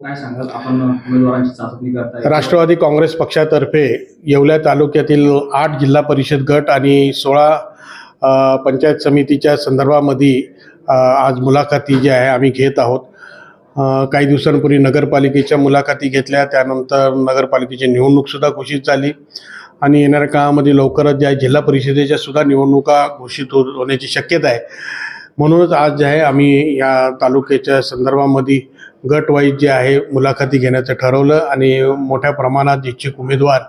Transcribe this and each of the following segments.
काय सांगाल? आपण उमेदवारांची करताय. राष्ट्रवादी काँग्रेस पक्षातर्फे येवल्या तालुक्यातील आठ जिल्हा परिषद गट आणि सोळा पंचायत समितीच्या संदर्भामध्ये आज मुलाखती जी आहे आम्ही घेत आहोत. काही दिवसांपूर्वी नगरपालिकेच्या मुलाखती घेतल्या. त्यानंतर नगरपालिकेची निवडणूकसुद्धा घोषित झाली. आणि येणाऱ्या काळामध्ये लवकरच ज्या जिल्हा परिषदेच्या सुद्धा निवडणुका घोषित हो होण्याची शक्यता आहे म्हणूनच आज जे आहे आम्ही या तालुक्याच्या संदर्भामध्ये गटवाईज जे आहे मुलाखती घेण्याचं ठरवलं आणि मोठ्या प्रमाणात इच्छुक उमेदवार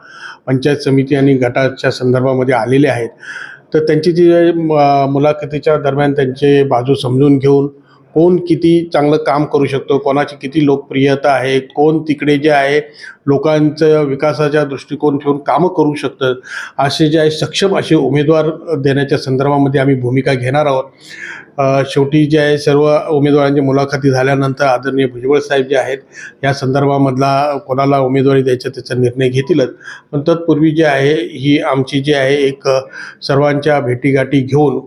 पंचायत समिती आणि गटाच्या संदर्भामध्ये आलेले आहेत. तर त्यांची जी म- मुलाखतीच्या दरम्यान त्यांचे बाजू समजून घेऊन कोण किती चांगलं काम करू शकतो कोणाची किती लोकप्रियता आहे कोण तिकडे जे आहे लोकांचं विकासाच्या दृष्टिकोन ठेवून कामं करू शकतं. असे जे आहे सक्षम असे उमेदवार देण्याच्या संदर्भामध्ये आम्ही भूमिका घेणार आहोत. शेवटी जे आहे सर्व उमेदवारांची मुलाखती झाल्यानंतर आदरणीय भुजबळ साहेब जे आहेत या संदर्भामधला कोणाला उमेदवारी द्यायचा त्याचा निर्णय घेतीलच. पण तत्पूर्वी जे आहे ही आमची जी आहे एक सर्वांच्या भेटीगाठी घेऊन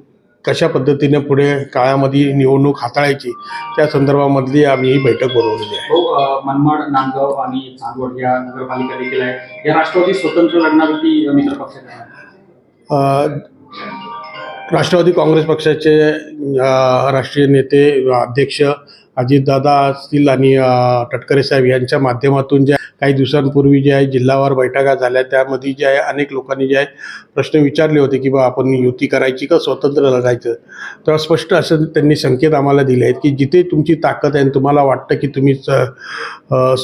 कशा पद्धतीने पुढे काळामध्ये निवडणूक हाताळायची त्या संदर्भामधली आम्ही ही बैठक बोलवलेली आहे. हो मनमाड नांदगाव आणि चांदवड या नगरपालिका देखील आहे. या राष्ट्रवादी स्वतंत्र लढणारी मित्र पक्ष राष्ट्रवादी काँग्रेस पक्षाचे राष्ट्रीय नेते अध्यक्ष अजितदादा असतील आणि टटकरे साहेब यांच्या माध्यमातून ज्या काही दिवसांपूर्वी जे आहे जिल्हावार बैठका झाल्या त्यामध्ये जे आहे अनेक लोकांनी जे आहे प्रश्न विचारले होते की बा आपण युती करायची का स्वतंत्र लढायचं? तर स्पष्ट असं त्यांनी संकेत आम्हाला दिले आहेत की जिथे तुमची ताकद आहे आणि तुम्हाला वाटतं की तुम्ही स-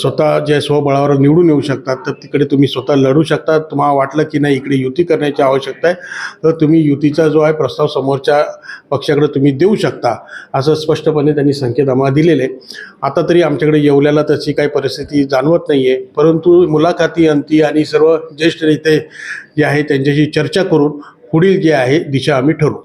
स्वतः जे स्वबळावर निवडून येऊ शकतात तर तिकडे तुम्ही स्वतः लढू शकता. तुम्हाला वाटलं की नाही इकडे युती करण्याची आवश्यकता आहे तर तुम्ही युतीचा जो आहे प्रस्ताव समोरच्या पक्षाकडे तुम्ही देऊ शकता असं स्पष्टपणे त्यांनी संकेत आम्हाला दिलेले आता तरी आमच्याकडे येवल्याला तशी काही परिस्थिती जाणवत नाही आहे परंतु मुलाखती अंती आणि सर्व ज्येष्ठ नेते जे आहे त्यांच्याशी चर्चा करून पुढील जे आहे दिशा आम्ही ठरवू.